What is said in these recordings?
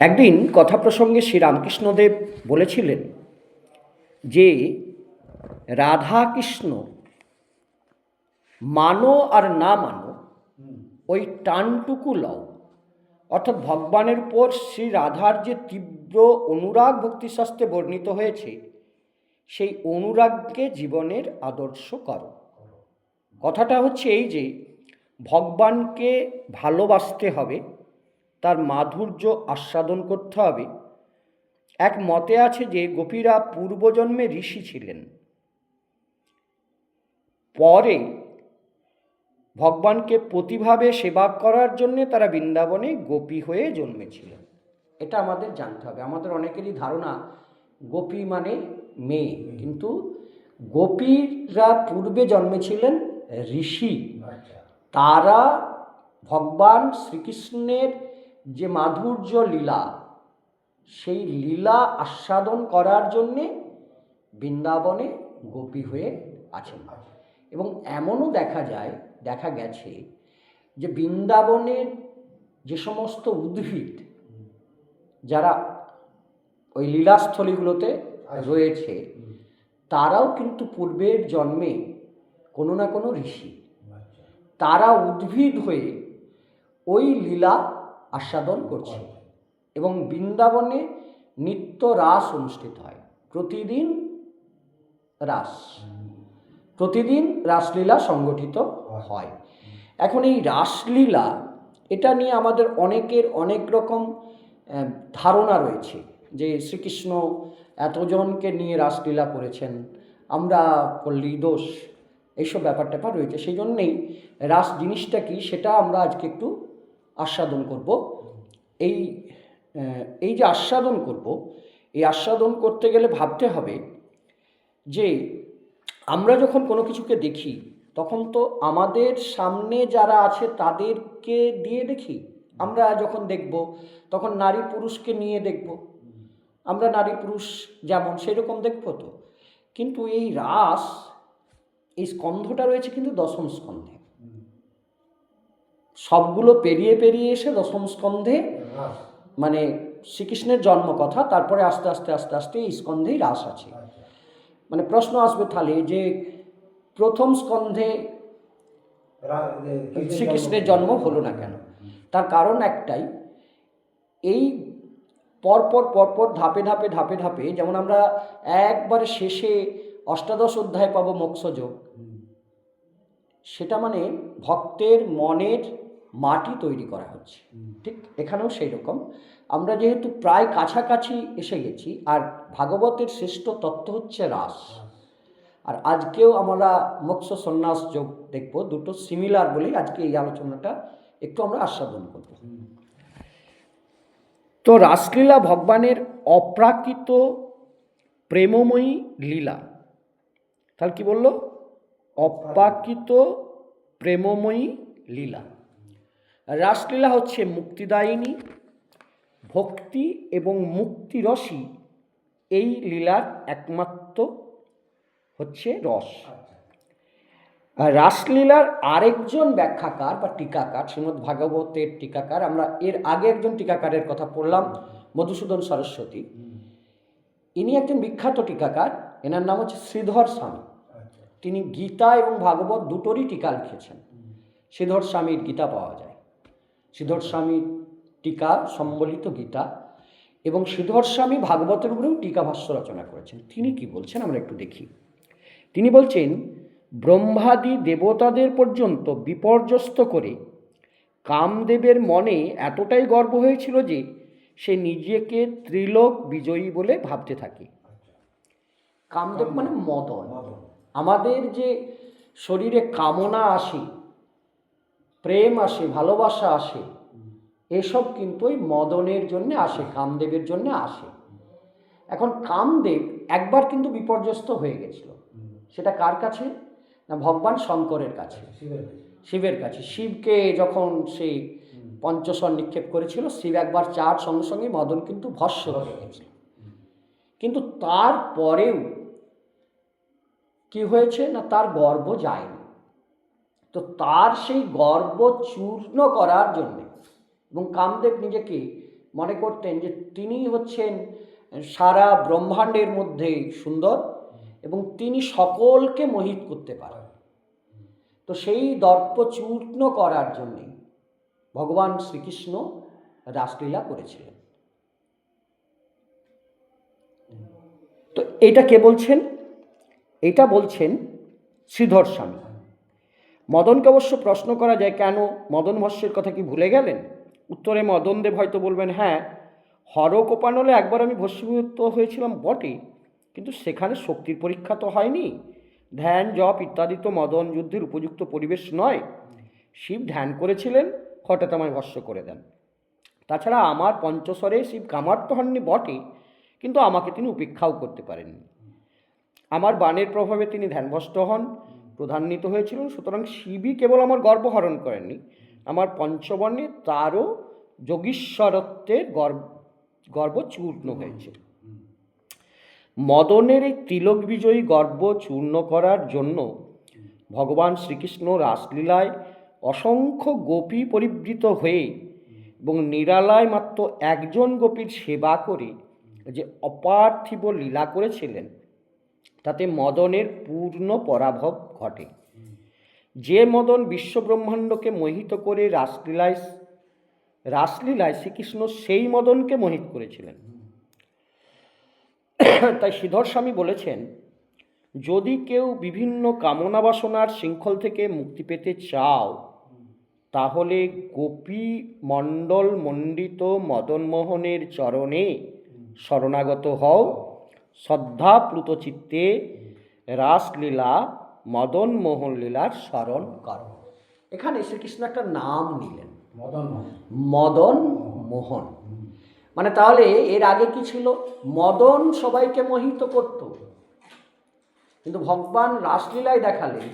একদিন কথা প্রসঙ্গে শ্রী রামকৃষ্ণদেব বলেছিলেন যে রাধা কৃষ্ণ মানো আর না মানো, ওই টানটুকু লও। অর্থাৎ ভগবানের উপর শ্রী রাধার যে তীব্র অনুরাগ ভক্তিশাস্ত্রে বর্ণিত হয়েছে, সেই অনুরাগকে জীবনের আদর্শ করো। কথাটা হচ্ছে এই যে, ভগবানকে ভালোবাসতে হবে তার মাধুর্য আস্বাদন করতে হবে। এক মতে আছে যে গোপীরা পূর্বজন্মে ঋষি ছিলেন। পরে ভগবানকে প্রতিভাবে সেবা করার জন্যে তারা বৃন্দাবনে গোপী হয়ে জন্মেছিলেন। এটা আমাদের জানতে হবে। আমাদের অনেকেরই ধারণা গোপী মানে মেয়ে। কিন্তু গোপীরা পূর্বে জন্মেছিলেন ঋষি। তারা ভগবান শ্রীকৃষ্ণের যে মাধুর্য লীলা সেই লীলা আস্বাদন করার জন্যে বৃন্দাবনে গোপী হয়ে আছেন। এবং এমনও দেখা যায় দেখা গেছে যে বৃন্দাবনের যে সমস্ত উদ্ভিদ যারা ওই লীলাস্থলীগুলোতে রয়েছে তারাও কিন্তু পূর্বের জন্মে কোনো না কোনো ঋষি। তারা উদ্ভিদ হয়ে ওই লীলা আস্বাদন করছে। এবং বৃন্দাবনে নিত্য রাস অনুষ্ঠিত হয়। প্রতিদিন রাস। প্রতিদিন রাসলীলা সংগঠিত হয়। এখন এই রাসলীলা, এটা নিয়ে আমাদের অনেকের অনেক রকম ধারণা রয়েছে যে শ্রীকৃষ্ণ এতজনকে নিয়ে রাসলীলা করেছেন, আমরা করলি দোষ, এইসব ব্যাপার ট্যাপার রয়েছে। সেই জন্যেই রাস জিনিসটা কি, সেটা আমরা আজকে একটু আস্বাদন করব। এই এই যে আস্বাদন করব, এই আস্বাদন করতে গেলে ভাবতে হবে যে আমরা যখন কোনো কিছুকে দেখি, তখন তো আমাদের সামনে যারা আছে তাদেরকে দিয়ে দেখি। আমরা যখন দেখব, তখন নারী পুরুষকে নিয়ে দেখব। আমরা নারী পুরুষ যেমন সেরকম দেখব তো। কিন্তু এই রাস, এই স্কন্ধটা রয়েছে কিন্তু দশম স্কন্ধে। সবগুলো পেরিয়ে পেরিয়ে এসে দশম স্কন্ধে মানে শ্রীকৃষ্ণের জন্ম কথা তারপরে আস্তে আস্তে আস্তে আস্তে এই স্কন্ধেই রাস আছে। মানে প্রশ্ন আসবে তাহলে যে প্রথম স্কন্ধে শ্রীকৃষ্ণের জন্ম। হলো না কেন? তার কারণ একটাই এই পরপর পরপর ধাপে ধাপে ধাপে ধাপে যেমন আমরা একবারে শেষে অষ্টাদশ অধ্যায় পাবো মোক্ষযোগ সেটা মানে ভক্তের মনের মাটি তৈরি করা হচ্ছে। ঠিক এখানেও সেই রকম আমরা যেহেতু প্রায় কাছাকাছি এসে গেছি আর ভাগবতের শ্রেষ্ঠ তত্ত্ব হচ্ছে রাস। আর আজকেও আমরা মোক্ষ সন্ন্যাস যোগ দেখব দুটো সিমিলার বলেই আজকে এই আলোচনাটা একটু আমরা আস্বাদন করব। তো রাসলীলা ভগবানের অপ্রাকৃত প্রেমময়ী লীলা। তাহলে কি বলল? অপ্রাকৃত প্রেমময়ী লীলা। রাসলীলা হচ্ছে মুক্তিদায়িনী ভক্তি এবং মুক্তিরসই এই লীলার একমাত্র হচ্ছে রস। রাসলীলার আরেকজন ব্যাখ্যাকার বা টিকাকার শ্রীমদ্ ভাগবতের টিকাকার আমরা এর আগে একজন টিকাকারের কথা পড়লাম মধুসূদন সরস্বতী। ইনি একজন বিখ্যাত টিকাকার এনার নাম হচ্ছে শ্রীধর স্বামী। তিনি গীতা এবং ভাগবত দুটোরই টিকা লিখেছেন। শ্রীধর স্বামীর গীতা পাওয়া যায়। শ্রীধর স্বামীর টিকা সম্বলিত গীতা এবং শ্রীধর স্বামী ভাগবতের উপরেও টিকা ভাষ্য রচনা করেছেন। তিনি কি বলছেন আমরা একটু দেখি। তিনি বলছেন ব্রহ্মাদি দেবতাদের পর্যন্ত বিপর্যস্ত করে কামদেবের মনে এতটাই গর্ব হয়েছিল যে সে নিজেকে ত্রিলোক বিজয়ী বলে ভাবতে থাকে। কামদেব মানে মদন। আমাদের যে শরীরে কামনা আসে প্রেম আসে ভালোবাসা আসে এসব কিন্তু ওই মদনের জন্য আসে কামদেবের জন্য আসে। এখন কামদেব একবার কিন্তু বিপর্যস্ত হয়ে গেছিল। সেটা কার কাছে? না ভগবান শঙ্করের কাছে। শিবের কাছে। শিবকে যখন সে পঞ্চস্বর নিক্ষেপ করেছিল শিব একবার চার সঙ্গে সঙ্গে মদন কিন্তু ভস্য হয়ে গেছিল। কিন্তু তারপরেও কি হয়েছে? না তার গর্ব যায়নি। তো তার সেই গর্ব চূর্ণ করার জন্যে, এবং কামদেব নিজেকে মনে করতেন যে তিনি হচ্ছেন সারা ব্রহ্মাণ্ডের মধ্যে সুন্দর এবং তিনি সকলকে মোহিত করতে পারেন। তো সেই দর্প চূর্ণ করার জন্যে ভগবান শ্রীকৃষ্ণ রাসলীলা করেছিলেন। তো এটা কে বলছেন? এটা বলছেন শ্রীধর স্বামী। মদনকে অবশ্য প্রশ্ন করা যায়, কেন? মদন ভস্যের কথা কি ভুলে গেলেন? উত্তরে মদন দেব হয়তো বলবেন হ্যাঁ হর কোপানলে একবার আমি ভস্মীভূত হয়েছিলাম বটে, কিন্তু সেখানে শক্তির পরীক্ষা তো হয়নি। ধ্যান, জপ ইত্যাদি তো মদন যুদ্ধের উপযুক্ত পরিবেশ নয়। শিব ধ্যান করেছিলেন, হঠাৎ আমায় ভস্য করে দেন। তাছাড়া আমার পঞ্চস্বরে শিব কামার্ত হননি বটে, কিন্তু আমাকে তিনি উপেক্ষাও করতে পারেননি। আমার বাণের প্রভাবে তিনি ধ্যানভ্রষ্ট হন। প্রধান্বিত হয়েছিলেন, সুতরাং শিবই কেবল আমার গর্বহরণ করেননি। আমার পঞ্চবর্ণে তারও যোগীশ্বরত্বের গর্ব গর্ব চূর্ণ হয়েছে। মদনের এই তিলক বিজয়ী গর্ব চূর্ণ করার জন্য ভগবান শ্রীকৃষ্ণ রাসলীলায় অসংখ্য গোপী পরিবৃত হয়ে এবং নিরালায় মাত্র একজন গোপীর সেবা করে যে অপার্থিব লীলা করেছিলেন তাতে মদনের পূর্ণ পরাভব ঘটে। যে মদন বিশ্বব্রহ্মাণ্ডকে মোহিত করে রাসলীলায় রাসলীলায় শ্রীকৃষ্ণ সেই মদনকে মোহিত করেছিলেন। তাই শ্রীধর স্বামী বলেছেন, যদি কেউ বিভিন্ন কামনা বাসনার শৃঙ্খল থেকে মুক্তি পেতে চাও, তাহলে গোপী মণ্ডল মণ্ডিত মদনমোহনের চরণে শরণাগত হও। শ্রদ্ধাপ্লুত চিত্তে রাসলীলা মদন মোহন লীলার স্মরণ করো। এখানে শ্রীকৃষ্ণ একটা নাম নিলেন। মদন মোহন। মদন মোহন মানে তাহলে এর আগে কি ছিল? মদন সবাইকে মোহিত করত। কিন্তু ভগবান রাসলীলায় দেখালেন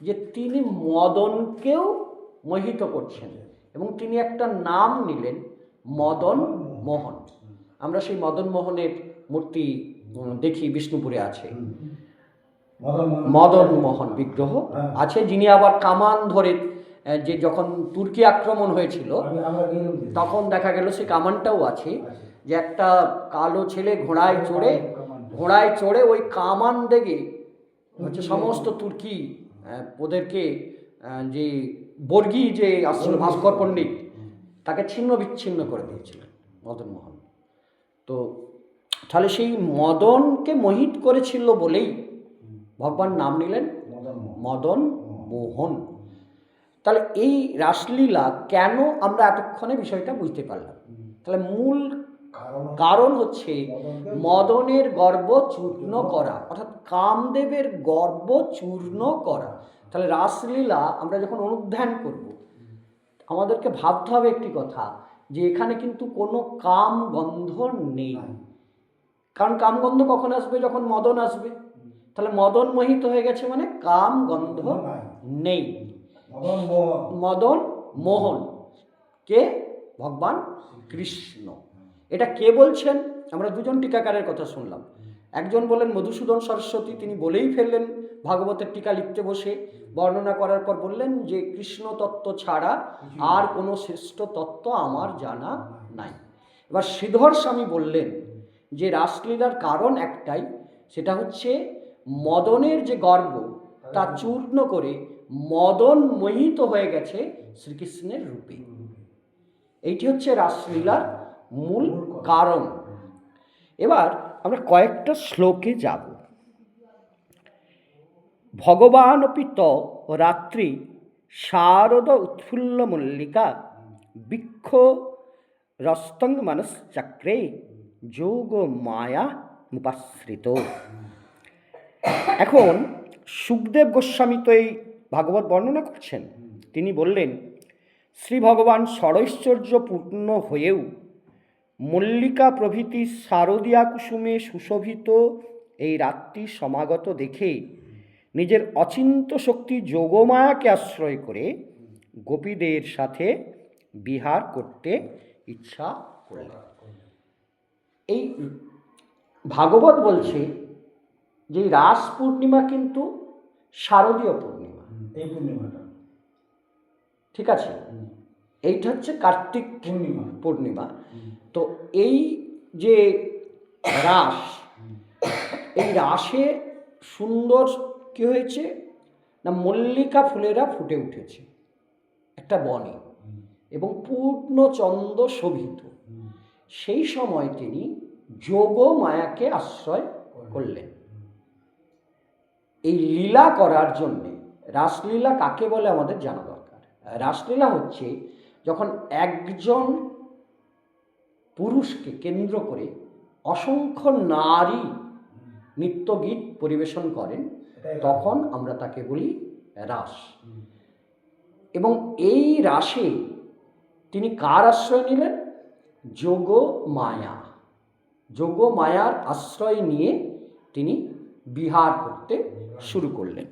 যে তিনি মদনকেও মোহিত করছেন এবং তিনি একটা নাম নিলেন মদন মোহন আমরা সেই মদন মোহনের মূর্তি দেখি বিষ্ণুপুরে আছে। মদন মোহন। বিগ্রহ। আছে যিনি আবার কামান ধরে যে যখন তুর্কি আক্রমণ হয়েছিল। তখন দেখা গেল সে কামানটাও আছে যে একটা কালো ছেলে ঘোড়ায় চড়ে ঘোড়ায় চড়ে ওই কামান দেখে হচ্ছে সমস্ত তুর্কি ওদেরকে যে বর্গী যে আসছিল ভাস্কর পণ্ডিত তাকে ছিন্ন বিচ্ছিন্ন করে দিয়েছিলেন মদন মোহন। তো তাহলে সেই মদনকে মোহিত করেছিল বলেই ভগবান নাম নিলেন মদন মোহন। তাহলে এই রাসলীলা কেন আমরা এতক্ষণে বিষয়টা বুঝতে পারলাম? তাহলে মূল কারণ কারণ হচ্ছে মদনের গর্ব চূর্ণ করা। অর্থাৎ কামদেবের গর্ব চূর্ণ করা। তাহলে রাসলীলা আমরা যখন অনুধ্যান করব আমাদেরকে ভাবতে হবে একটি কথা যে এখানে কিন্তু কোনো কাম গন্ধ নেই। কারণ কামগন্ধ কখন আসবে? যখন মদন আসবে। তাহলে মদন মোহিত হয়ে গেছে মানে কাম গন্ধ নেই। মদন মোহন। মদন মোহন। কে? ভগবান কৃষ্ণ। এটা কে বলছেন? আমরা দুজন টিকাকারের কথা শুনলাম। একজন বলেন মধুসূদন সরস্বতী। তিনি বলেই ফেললেন ভাগবতের টিকা লিখতে বসে। বর্ণনা করার পর বললেন যে কৃষ্ণ তত্ত্ব ছাড়া আর কোনো শ্রেষ্ঠ তত্ত্ব আমার জানা নাই। এবার শ্রীধর স্বামী বললেন যে রাসলীলার কারণ একটাই সেটা হচ্ছে মদনের যে গর্ব তা চূর্ণ করে মদন মোহিত হয়ে গেছে শ্রীকৃষ্ণের রূপে। এইটি হচ্ছে রাসলীলার মূল কারণ। এবার আমরা কয়েকটা শ্লোকে যাব। ভগবানপি ত রাত্রি শারদ উৎফুল্ল মল্লিকা বৃক্ষ রস্তং মানস চক্রে যোগ মায়া মুপাশ্রিত এখন সুখদেব গোস্বামী তো এই ভাগবত বর্ণনা করছেন। তিনি বললেন, শ্রী ভগবান ষড়ৈশ্বর্যপূর্ণ হয়েও মল্লিকা প্রভৃতি শারদীয়া কুসুমে সুশোভিত এই রাত্রি সমাগত দেখে নিজের অচিন্ত শক্তি যোগমায়াকে আশ্রয় করে গোপীদের সাথে বিহার করতে ইচ্ছা করলেন। এই ভাগবত বলছে যে রাস পূর্ণিমা কিন্তু শারদীয় পূর্ণিমা। এই পূর্ণিমাটা। ঠিক আছে? এইটা হচ্ছে কার্তিক পূর্ণিমা। পূর্ণিমা। তো এই যে রাস এই রাসে সুন্দর কি হয়েছে? না মল্লিকা ফুলেরা ফুটে উঠেছে। একটা বনে। এবং পূর্ণচন্দ্র শোভিত। সেই সময় তিনি যোগ মায়াকে আশ্রয় করলেন। এই লীলা করার জন্যে রাসলীলা কাকে বলে আমাদের জানা দরকার? রাসলীলা হচ্ছে যখন একজন পুরুষকে কেন্দ্র করে অসংখ্য নারী নৃত্যগীত পরিবেশন করেন তখন আমরা তাকে বলি রাস। এবং এই রাসে তিনি কার আশ্রয় নিলেন? যোগ মায়া। যোগ মায়ার আশ্রয় নিয়ে তিনি বিহার করতে শুরু করলেন।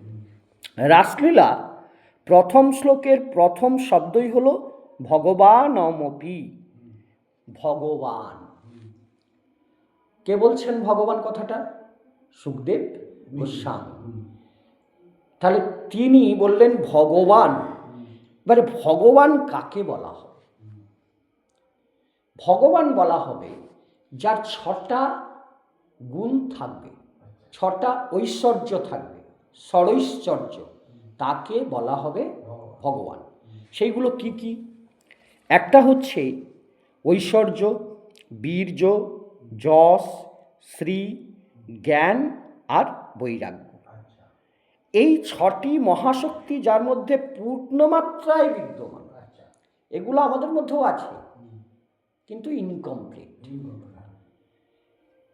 রাসলীলা প্রথম শ্লোকের প্রথম শব্দই হলো ভগবানমপি। ভগবান। কে বলছেন ভগবান কথাটা? সুখদেব গোস্বামী। তাহলে তিনি বললেন ভগবান। এবারে ভগবান কাকে বলা হবে ভগবান বলা হবে, যার ছটা গুণ থাকবে, ছটা ঐশ্বর্য থাকবে ষড়ৈশ্বর্য তাকে বলা হবে ভগবান। সেইগুলো কি কি? একটা হচ্ছে ঐশ্বর্য, বীর্য, যশ, শ্রী, জ্ঞান আর বৈরাগ্য। এই ছটি মহাশক্তি যার মধ্যে পূর্ণমাত্রায় বিদ্যমান। এগুলো আমাদের মধ্যেও আছে। কিন্তু ইনকমপ্লিট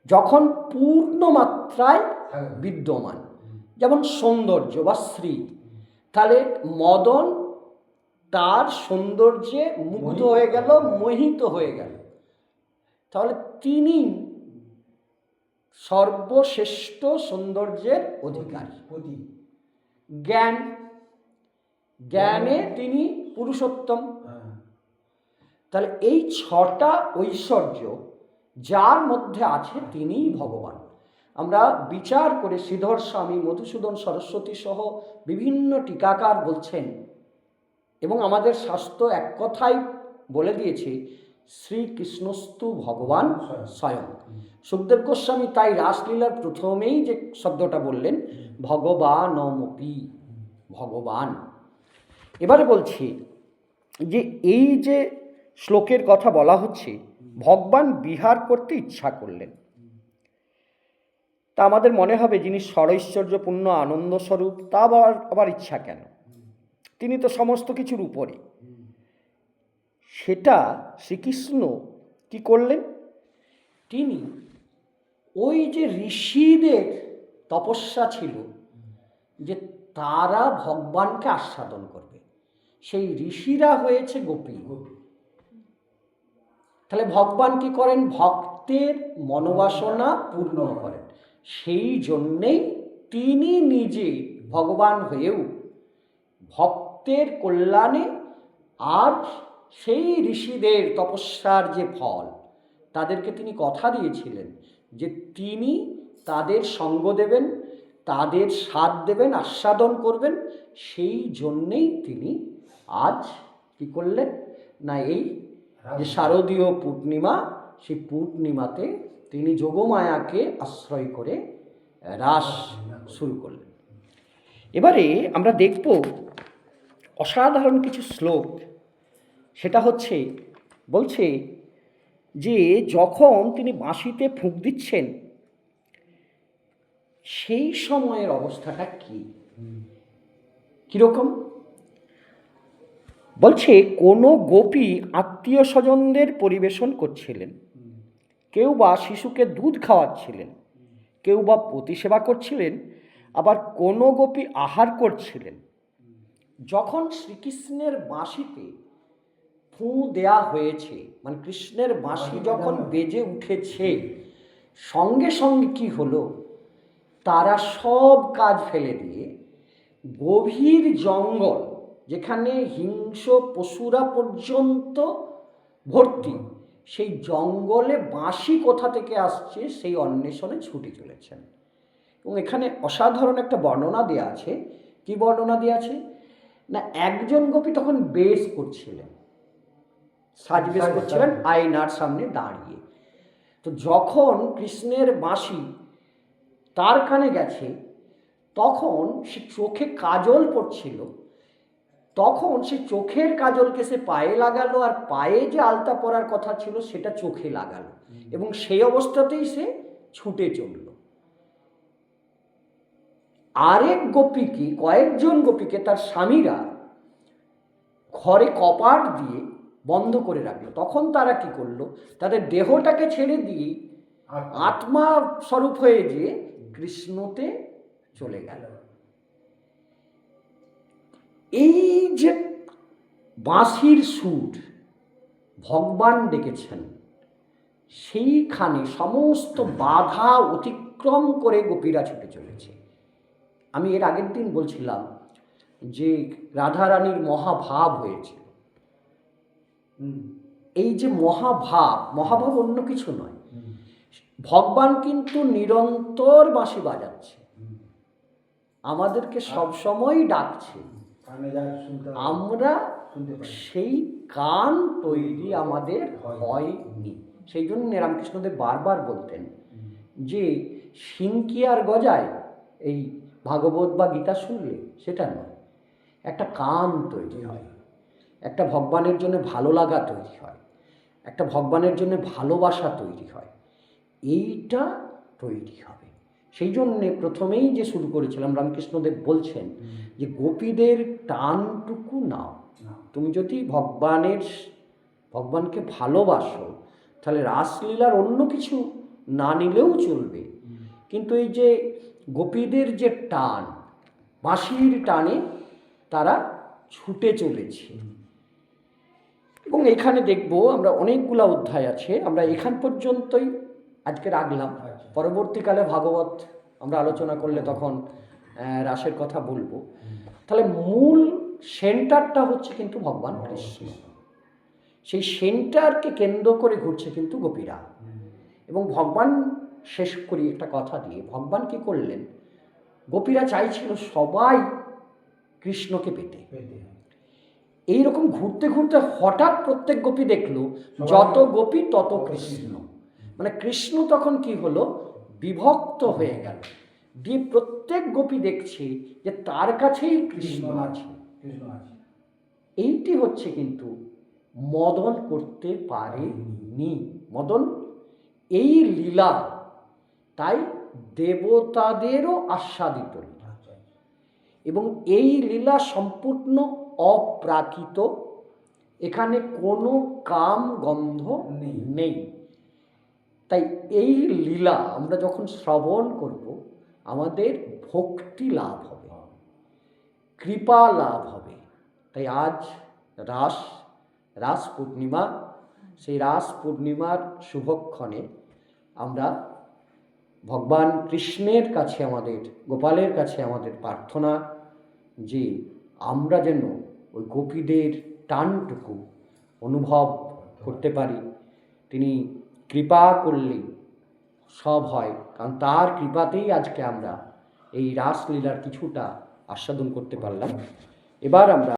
যখন পূর্ণ মাত্রায় বিদ্যমান যেমন সৌন্দর্য বা শ্রী তাহলে মদন তার সৌন্দর্যে মুগ্ধ হয়ে গেল মোহিত হয়ে গেল। তাহলে তিনি সর্বশ্রেষ্ঠ সৌন্দর্যের অধিকারী। জ্ঞান। জ্ঞানে তিনি পুরুষোত্তম। তাহলে এই ছটা ঐশ্বর্য যার মধ্যে আছে তিনিই ভগবান। আমরা বিচার করে শ্রীধর স্বামী মধুসূদন সরস্বতী সহ বিভিন্ন টিকাকার বলছেন এবং আমাদের শাস্ত্র এক কথাই বলে দিয়েছে শ্রীকৃষ্ণস্তু ভগবান স্বয়ং। সুখদেব গোস্বামী তাই রাসলীলার প্রথমেই যে শব্দটা বললেন ভগবানমপি ভগবান। এবারে বলছি যে এই যে শ্লোকের কথা বলা হচ্ছে, ভগবান বিহার করতে ইচ্ছা করলেন। তা আমাদের মনে হবে যিনি ষড়ৈশ্বর্যপূর্ণ আনন্দস্বরূপ, তা আবার আবার ইচ্ছা কেন? তিনি তো সমস্ত কিছুর উপরে। সেটা শ্রীকৃষ্ণ কি করলেন? তিনি ওই যে ঋষিদের তপস্যা ছিল, যে তারা ভগবানকে আস্বাদন করবে। সেই ঋষিরা হয়েছে গোপী গোপী। তাহলে ভগবান কি করেন? ভক্তের মনোবাসনা পূর্ণ করেন। সেই জন্যেই তিনি নিজে ভগবান হয়েও ভক্তের কল্যাণে আর সেই ঋষিদের তপস্যার যে ফল, তাদেরকে তিনি কথা দিয়েছিলেন যে তিনি তাদের সঙ্গ দেবেন, তাদের স্বাদ দেবেন, আস্বাদন করবেন। সেই জন্যেই তিনি আজ কি করলেন? না, এই যে শারদীয় পূর্ণিমা সেই পূর্ণিমাতে তিনি যোগমায়াকে আশ্রয় করে রাস শুরু করলেন। এবারে আমরা দেখব অসাধারণ কিছু শ্লোক। সেটা হচ্ছে বলছে যে যখন তিনি বাঁশিতে ফুঁক দিচ্ছেন সেই সময়ের অবস্থাটা কি? কীরকম? বলছে, কোনো গোপী আত্মীয় স্বজনদের পরিবেশন করছিলেন। কেউ বা শিশুকে দুধ খাওয়াচ্ছিলেন, কেউ বা প্রতিসেবা করছিলেন, আবার কোনো গোপী আহার করছিলেন। যখন শ্রীকৃষ্ণের বাঁশিতে ফুঁ দেয়া হয়েছে মানে কৃষ্ণের বাঁশি যখন বেজে উঠেছে, সঙ্গে সঙ্গে কি হলো? তারা সব কাজ ফেলে দিয়ে গভীর জঙ্গল যেখানে হিংস্র পশুরা পর্যন্ত ভর্তি সেই জঙ্গলে বাঁশি কোথা থেকে আসছে সেই অন্বেষণে ছুটে চলেছেন। এবং এখানে অসাধারণ একটা বর্ণনা দেওয়া আছে। কি বর্ণনা দেওয়া আছে? না একজন গোপী তখন বেশ করছিলেন। সাজবেশ করছিলেন আয়নার সামনে দাঁড়িয়ে। তো যখন কৃষ্ণের বাঁশি তার কানে গেছে তখন সে চোখে কাজল পড়ছিল। তখন সে চোখের কাজলকে সে পায়ে লাগালো আর পায়ে যে আলতা পরার কথা ছিল সেটা চোখে লাগালো। এবং সেই অবস্থাতেই সে ছুটে চলল। আরেক গোপীকে কয়েকজন গোপীকে তার স্বামীরা ঘরে কপাট দিয়ে বন্ধ করে রাখল। তখন তারা কি করল? তাদের দেহটাকে ছেড়ে দিয়ে আত্মা। স্বরূপ হয়ে যে কৃষ্ণতে চলে গেল। এই যে বাঁশির সুর ভগবান ডেকেছেন, সেইখানে সমস্ত বাধা অতিক্রম করে গোপীরা ছুটে চলেছে। আমি এর আগের দিন বলছিলাম যে রাধারানীর মহাভাব হয়েছে। এই যে মহাভাব মহাভাব অন্য কিছু নয়। ভগবান কিন্তু নিরন্তর বাঁশি বাজাচ্ছে। আমাদেরকে সবসময় ডাকছে। আমরা সেই কান তৈরি আমাদের হয়নি। সেই জন্য রামকৃষ্ণদেব বারবার বলতেন যে সিংকি আর গজায় এই ভাগবত বা গীতা শুনলে সেটা নয়। একটা কান তৈরি হয় একটা ভগবানের জন্য ভালো লাগা তৈরি হয় একটা ভগবানের জন্য ভালোবাসা তৈরি হয় এইটা তৈরি হবে। সেই জন্যে প্রথমেই যে শুরু করেছিলাম, রামকৃষ্ণদেব বলছেন যে, গোপীদের টানটুকু নাও। তুমি যদি ভগবানের ভগবানকে ভালোবাসো, তাহলে রাসলীলার অন্য কিছু না নিলেও চলবে। কিন্তু এই যে গোপীদের যে টান, বাঁশির টানে তারা ছুটে চলেছে। এবং এখানে দেখব, আমরা অনেকগুলা অধ্যায় আছে, আমরা এখান পর্যন্তই আজকে রাখলাম। আচ্ছা। পরবর্তীকালে ভাগবত আমরা আলোচনা করলে তখন রাসের কথা বলব। তাহলে মূল সেন্টারটা হচ্ছে কিন্তু ভগবান কৃষ্ণ। সেই সেন্টারকে কেন্দ্র করে ঘুরছে কিন্তু গোপীরা। এবং ভগবান শেষ করি একটা কথা দিয়ে ভগবান কি করলেন? গোপীরা চাইছিল সবাই কৃষ্ণকে পেতে। এইরকম ঘুরতে ঘুরতে হঠাৎ প্রত্যেক গোপী দেখল যত গোপী তত কৃষ্ণ। মানে কৃষ্ণ তখন কি হলো? বিভক্ত হয়ে গেল। দিয়ে প্রত্যেক গোপী দেখছে যে তার কাছেই কৃষ্ণ আছে। এইটি হচ্ছে কিন্তু মদন করতে পারেনি। মদন? এই লীলা তাই দেবতাদেরও আস্বাদিত লীলা। আচ্ছা আচ্ছা। এবং এই লীলা সম্পূর্ণ অপ্রাকৃত। এখানে কোনো কাম গন্ধ নেই। নেই। তাই এই লীলা আমরা যখন শ্রবণ করব, আমাদের ভক্তি লাভ হবে, কৃপা লাভ হবে। তাই আজ রাস রাস পূর্ণিমা, সেই রাস পূর্ণিমার শুভক্ষণে আমরা ভগবান কৃষ্ণের কাছে আমাদের, গোপালের কাছে আমাদের প্রার্থনা যে আমরা যেন ওই গোপীদের টানটুকু অনুভব করতে পারি। তিনি কৃপা করলে সব হয়, কারণ তার কৃপাতেই আজকে আমরা এই রাসলীলার কিছুটা আস্বাদন করতে পারলাম। এবার আমরা